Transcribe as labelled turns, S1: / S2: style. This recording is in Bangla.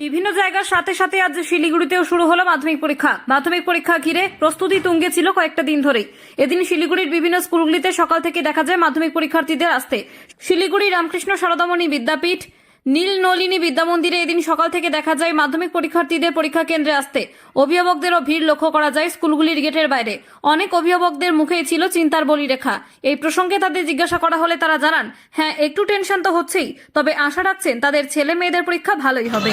S1: বিভিন্ন জায়গার সাথে সাথে আজ শিলিগুড়িতেও শুরু হলো মাধ্যমিক পরীক্ষা। মাধ্যমিক পরীক্ষা ঘিরে প্রস্তুতি তুঙ্গে ছিল কয়েকটা দিন ধরেই। এদিন শিলিগুড়ির বিভিন্ন স্কুলগুলিতে সকাল থেকে দেখা যায় মাধ্যমিক পরীক্ষার্থীদের আসতে। শিলিগুড়ি রামকৃষ্ণ সারদামণি বিদ্যাপীঠ নীল নলিনী বিদ্যামন্দিরে এদিন সকাল থেকে দেখা যায় মাধ্যমিক পরীক্ষার্থীদের পরীক্ষা কেন্দ্রে আসতে। অভিভাবকদেরও ভিড় লক্ষ্য করা যায় স্কুলগুলির গেটের বাইরে। অনেক অভিভাবকদের মুখে ছিল চিন্তার বলিরেখা। এই প্রসঙ্গে তাদের জিজ্ঞাসা করা হলে তারা জানান হ্যাঁ একটু টেনশন তো হচ্ছেই, তবে আশা রাখছেন তাদের ছেলে মেয়েদের পরীক্ষা ভালোই হবে।